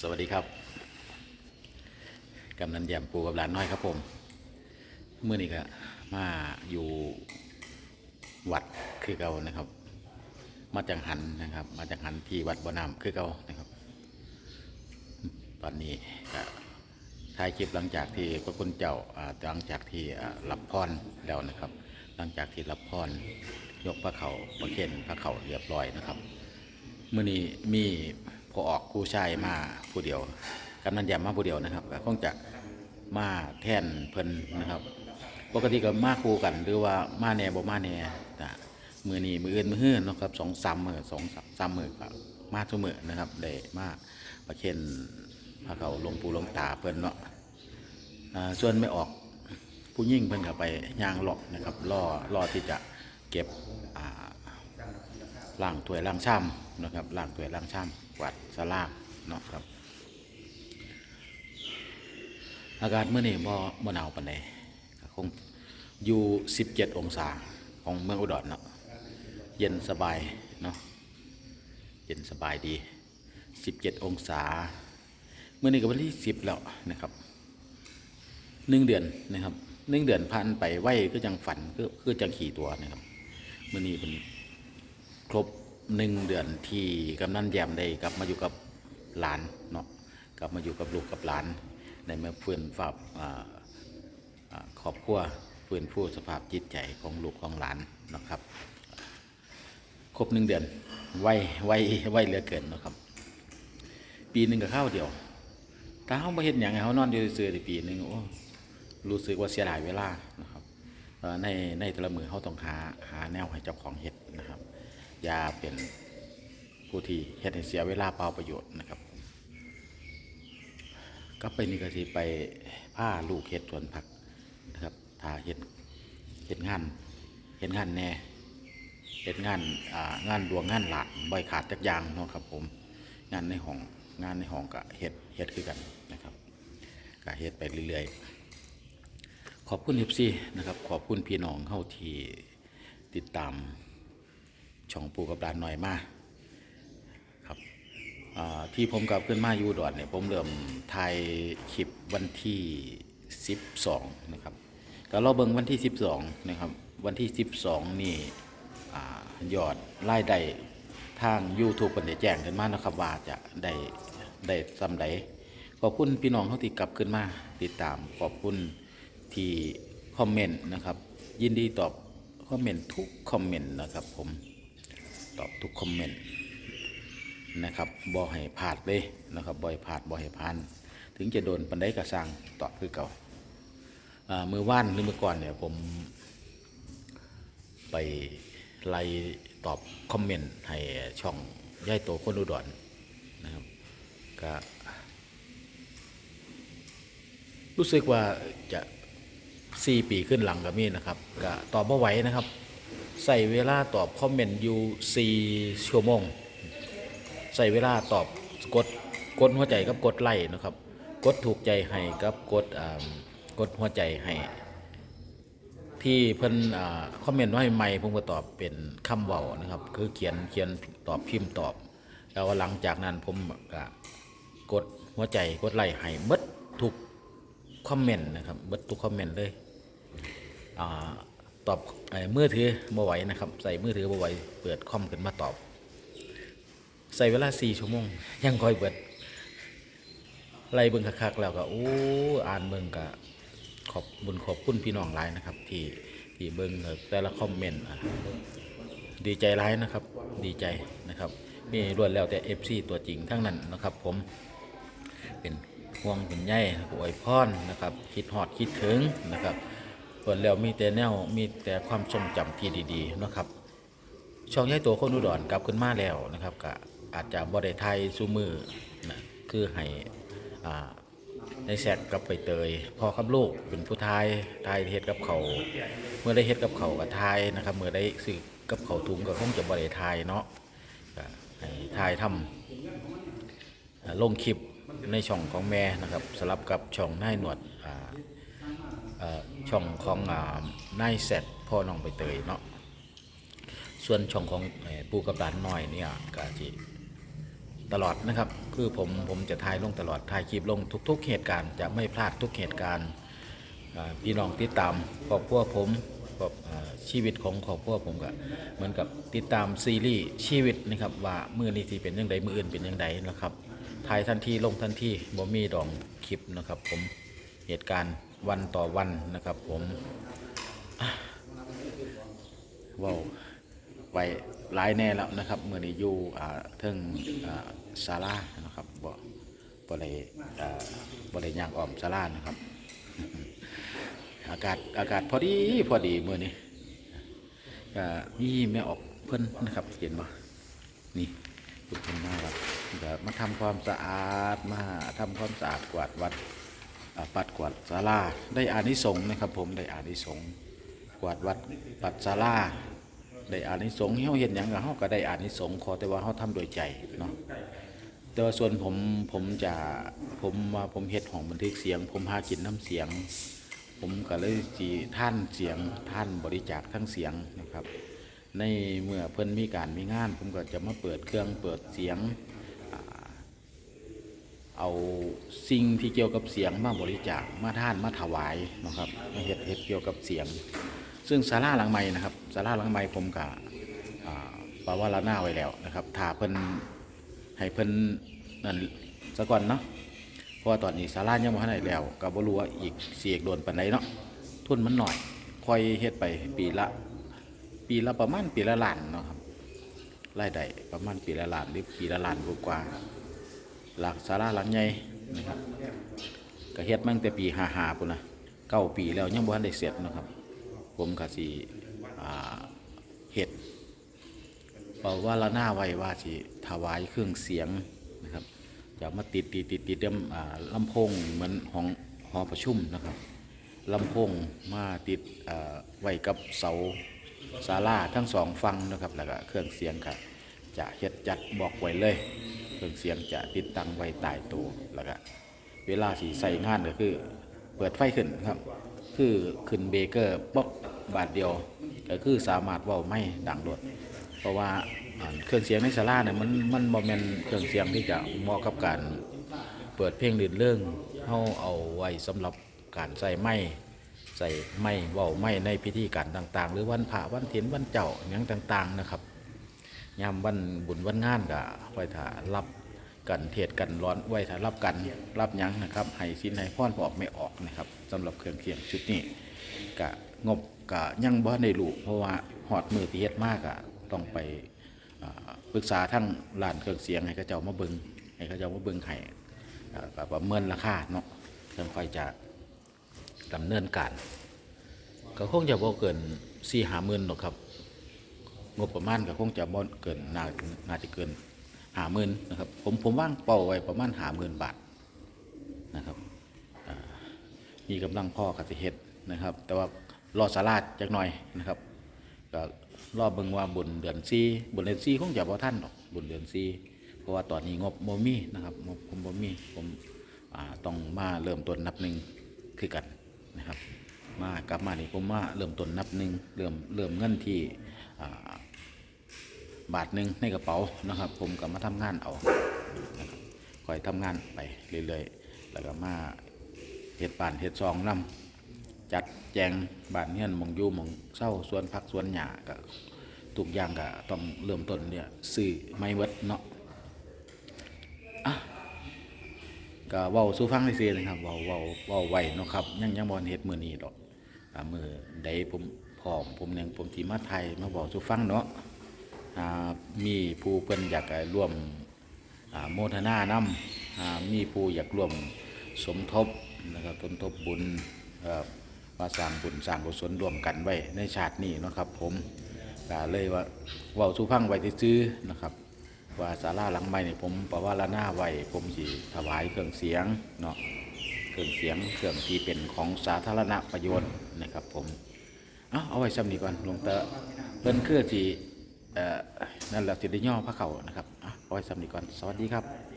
สวัสดีครับ กำนันแยมปูกับหลานน้อยครับผม เมื่อนี้ก็มาอยู่วัดคือเก่านะครับ มาจังหันนะครับ มาจังหันที่วัดบ่อน้ำคือเก่านะครับ ตอนนี้ก็ถ่ายคลิปหลังจากที่พระคุณเจ้าหลังจากที่รับพรแล้วนะครับ หลังจากที่รับพรยกพระเขาประเคนพระเขาเรียบร้อยนะครับเมื่อนี้มี พอออกผู้ชายมาผู้เดียวกำนันยำมาผู้เดียวนะครับก็คงจะมาแทนเพิ่นนะครับ ปกติก็มาคู่กัน หรือว่ามาแหน่บ่มาแหน่แต่มือนี้มืออื่นมือฮื้อเนะครับสองสามมือสองสามมือก็มาทุกมือนะครับได้มาประเคนพระเขาลงปูลงตาเพิ่นเนาะส่วนไม่ออกผู้ยิ่งเพิ่นก็ไปย่างเลาะนะครับรอรอที่จะเก็บล่างถ้วยล่างช่ำนะครับล่างถ้วยล่างช่ำ วัดสลากเนาะครับ อากาศเมื่อนี้บ่บ่หนาวปานใดก็คงอยู่ 17 องศาของเมืองอุดรเนาะเย็นสบายเนาะเย็นสบายดี 17 องศาเมื่อนี้ก็วันที่ 10 แล้วนะครับหนึ่งเดือนนะครับหนึ่งเดือนผ่านไปไวก็จังฝันคือคือจังขี่ตัวนะครับเมื่อนี้เป็นครบ หนึ่งเดือนที่กำนันแยมได้กลับมาอยู่กับหลานเนาะกลับมาอยู่กับลูกกับหลานในเมื่อเพื่อนฝาอ่าอ่าครอบครัวเพื่อนผู้สภาพจิตใจของลูกของหลานนะครับ ครบหนึ่งเดือนไวไวไวเหลือเกินนะครับ ปีหนึ่งกับข้าวเดียวถ้าเขาไม่เห็นอย่างไรเขานอนอยู่ซื่อๆปีหนึ่งโอ้รู้สึกว่าเสียดายเวลานะครับในในแต่ละมือเขาต้องหาหาแนวให้เจ้าของเฮ็ด อย่าเป็นผู้ที่เฮ็ดให้เสียเวลาเปล่าประโยชน์นะครับก็ไปนี่ก็สิไปผ้าลูกเฮ็ดสวนผักนะครับถ้าเฮ็ดเฮ็ดงานเฮ็ดงานแน่เฮ็ดงานอ่างานดวงงานหลานบ่อยขาดจักอย่างเนาะครับผมงานในห้องงานในห้องก็เฮ็ดเฮ็ดคือกันนะครับก็เฮ็ดไปเรื่อยๆขอบคุณเอฟซีนะครับขอบคุณพี่น้องเข้าที่ติดตาม ช่องปูกับดานหน่อยมาครับที่ผมกลับขึ้นมาอยู่ดอนเนี่ยผมเริ่มถ่ายคลิปวันที่ 12 นะครับก็เราเบิ่งวันที่ 12 นะครับ วันที่ 12 นี่ยอดรายได้ทาง YouTube เป็นได้แจ้งขึ้นมานะครับว่าจะได้ได้สำใดขอบคุณพี่น้องเขาที่กลับขึ้นมาติดตามขอบคุณที่คอมเมนต์นะครับ ยินดีตอบคอมเมนต์ทุกคอมเมนต์นะครับผม ตอบทุกคอมเมนต์นะครับบ่ให้พลาดเลยนะครับบ่ให้พลาดบ่ให้พาน ถึงจะโดนปันไดกระสังตอบคือเก่าอ่ามือว่านหรือมือก่อนเนี่ยผมไปไล่ตอบคอมเมนต์ให้ช่องย่ายโตคนอุดรนะครับก็รู้สึกว่าจะสี่ปีขึ้นหลังกับมีนะครับก็ตอบไม่ไหวนะครับ ใส่เวลาตอบคอมเมนต์อยู่ 4 ชั่วโมง ใส่เวลาตอบกดกดหัวใจกับกดไลค์นะครับ กดถูกใจให้กับกดกดหัวใจให้ที่เพิ่นอคอมเมนต์ไว้ใหม่ผมก็ตอบเป็นคำเว้านะครับ คือเขียนเขียนตอบพิมพ์ตอบ แล้วหลังจากนั้นผมก็กดหัวใจกดไลค์ให้เบิดทุกคอมเมนต์นะครับเบิดทุกคอมเมนต์เลยอ่า ตอบมือถือบ่ไหวนะครับ ใส่มือถือบ่ไหวเปิดคอมขึ้นมาตอบ ใส่เวลา4ชั่วโมง ยังคอยเบิดไล่เบิ่งคักๆแล้วก็โอ้อ่านเบิ่งก็ขอบบุญขอบคุณพี่น้องหลายนะครับ ที่ที่เบิ่งแต่ละคอมเมนต์ดีใจหลายนะครับ ดีใจนะครับนี่ล้วนแล้วแต่ FC ตัวจริงทั้งนั้นนะครับ ผมเป็นห่วงเป็นใยอวยพรนะครับ คิดฮอดคิดถึงนะครับ ส่วนแล้วมีแต่แนวมีแต่ความทรงจำที่ดีๆนะครับ ช่องใหญ่ตัวคนอุดรกลับขึ้นมาแล้วนะครับก็อาจจะบ่ได้ไทยซูมือนะคือให้ในแซกกับไปเตยพ่อกับลูกเป็นผู้ทายทายเฮ็ดกับเขาเมื่อได้เฮ็ดกับเขาวก็ทายนะครับ เมื่อได้ซื้อกับเขาถุงก็คงจะบ่ไทยเนาะก็ให้ทายทำอ่าลงคลิปในช่องของแม่นะครับสลับกับช่องนายหนวดอ่า ช่องของอ่านายแซดพ่อน้องใบเตยเนาะส่วนช่องของปูกับหลานน้อยเนี่ยก็จะตลอดนะครับ คือผมผมจะถ่ายลงตลอดถ่ายคลิปลงทุก ๆ เหตุการณ์จะไม่พลาดทุกเหตุการณ์พี่น้องติดตามครอบครัวผมกับอ่าชีวิตของครอบครัวผมก็เหมือนกับติดตามซีรีส์ชีวิตนะครับ ว่ามือนี้สิเป็นยังไงมืออื่นเป็นยังไงนะครับถ่ายทันทีลงทันทีบ่มีดองคลิปนะครับ ผมเหตุการณ์ วันต่อวันนะครับผมว้าวไปหลายแน่แล้วนะครับเมื่อนี้อยู่อ่าเทิงอ่าศาลานะครับบ่บ่ได้อ่าบ่ได้ยางออมศาลานะครับ อากาศอากาศพอดีพอดีเมื่อนี้ก็มีแม่ออกเพิ่นนะครับเห็นบ่นี่เพิ่นมาแล้วก็มาทำความสะอาดมาทำความสะอาดกวาดวัด ปัดกวาดศาลาได้อานิสงส์นะครับ ผมได้อานิสงส์กวาดวัดปัดศาลาได้อานิสงส์เฮาเห็นหยังก็เฮาก็ได้อานิสงส์ขอแต่ว่าเฮาทำโดยใจเนาะแต่ว่าส่วนผมผมจะผมว่าผมเฮ็ดของบันทึกเสียง ผมหากินน้ำเสียง ผมก็เลยสิท่านเสียงท่านบริจาคทั้งเสียงนะครับ ในเมื่อเพิ่นมีการมีงาน ผมก็จะมาเปิดเครื่องเปิดเสียง เอาสิ่งที่เกี่ยวกับเสียงมาบริจาคมาท่านมาถวายนะครับมาเฮ็ดเฮ็ดเกี่ยวกับเสียง ซึ่งศาลาหลังใหม่นะครับศาลาหลังใหม่ผมกับปาวาลาหน้าไว้แล้วนะครับถ้าเพิ่นให้เพิ่นนั่นซะก่อนเนาะเพราะว่าตอนนี้ศาลายังบ่ทันได้แล้วก็บ่รู้ว่าอีกเสียกโดนปานใดเนาะทุนมันหน่อยค่อยเฮ็ดไปปีละ ปีละประมาณปีละล้านเนาะครับรายได้ประมาณปีละล้านหรือปีละล้านกว่า หลักศาลาหลังใหญ่นะครับก็เฮ็ดมาตั้งแต่ปี55พุ่นนะเก้าปีแล้วยังบ่ทันได้เสร็จนะครับ ผมก็สิอ่าเฮ็ดเป่าว่าละหน้าไว้ว่าสิถวายเครื่องเสียงนะครับจะมาติดติดติดติดเต็มอ่าลำโพงเหมือนของหอประชุมนะครับลำโพงมาติดไว้กับเสาศาลาทั้งสองฟังนะครับแล้วก็เครื่องเสียงก็จะเฮ็ดจัดบอกไว้เลย เครื่องเสียงจะติดตั้งไว้ต้โต๊ะแล้วก็เวลาสีใส่งานก็คือ เปิดไฟขึ้นครับ คือขึ้นเบเกอร์ป๊อกบาทเดียว ก็คือสามารถว่าไม่ดังโดดเพราะว่าเครื่องเสียงในศาลาเนี่ยมันมันบ่แม่นเครื่องเสียงที่จะเหมาะกับการเปิดเพลงลื่นเรื่องเฮาเอาไว้สำหรับการใส่ไม้ใส่ไม้ว้าไม้ในพิธีการต่าง ๆ หรือวันพระวันเถียนวันเจ้าหยังต่าง ๆ นะครับ ยามวันบุญวันงานก็ไว้ถ้ารับกันเทศกันร้อนไว้ถ้ารับกันรับยังนะครับให้สินให้พรพอออกไม่ออกนะครับสำหรับเครื่องเคียงชุดนี้กะงบกะยังบ่ได้รู้เพราะว่าหอดมือที่เฮ็ดมากอะต้องไปปรึกษาทั้งร้านเครื่องเสียงให้เขาเจ้ามาเบิงให้เขาเจ้ามาเบิงให้อ่ประเมินราคาเนาะเพิ่นค่อยจะดำเนินการ ก็คงจะบ่เกิน4 5หมื่นหรอกครับ งบประมาณก็คงจะบ่เกินน่าน่าจะเกินหาหมื่นนะครับ ผมผมว่างเป้าไว้ประมาณหาหมื่นบาทนะครับมีกำลังพ่อกสิเฮ็ดนะครับ แต่ว่ารอสาลาดจักหน่อยนะครับก็รอเบิ่งว่าบุญเดือนซีบุญเดือนซีคงจะบ่ทันหรอกบุญเดือนซีเพราะว่าตอนนี้งบบ่มีนะครับงบผมบ่มีผมต้องมาเริ่มต้นนับหนึ่งคือกันนะครับ มากลับมานี่ผมมาเริ่มต้นนับหนึ่งเริ่มเริ่มเงินที่อ่า บาทหนึ่งในกระเป๋านะครับ ผมก็มาทำงานเอาคอยทำงานไปเรื่อยๆ แล้วก็มาเฮ็ดบ้านเฮ็ดซองนํจัดแจงบ้านเฮียนมองยู่มองเศร้าสวนพักสวนหญ้าก็ทุกอย่างก็ต้องเริ่มต้นเนี่ยซื้อไม่เวิดเนาะก็เว้าสู่ฟังซื่อๆนะครับเว้าเว้าเว้าไหวเนาะครับ ยังยังบ่ทันเฮ็ดมือนี้ดอกอ่ามื้อใดผมพร้อมผมยังผมสิมาไทยมาเว้าสู่ฟังเนาะ มีผู้เพิ่นอยากร่วมโมทนานำมีผู้อยากร่วมสมทบนะครับสมทบบุญเอ่อมาสร้างบุญสร้างกุศลร่วมกันไว้ในชาตินี้นะครับผมก็เลยว่าเว้าสุพังไว้ซื้อนะครับ ว่าศาลาหลังใหม่นี่ผมประว่าละหน้าไว้ผมสิถวายเครื่องเสียงเนาะเครื่องเสียงเครื่องที่เป็นของสาธารณประโยชน์นะครับผมเอาเอาไว้ซ้ำนี้ก่อนหลวงตาเพิ่นคือที่เอ่อ นั่นแหละสิได้ย่อพระเขานะครับอะเอาไว้สำนีก่อนสวัสดีครับ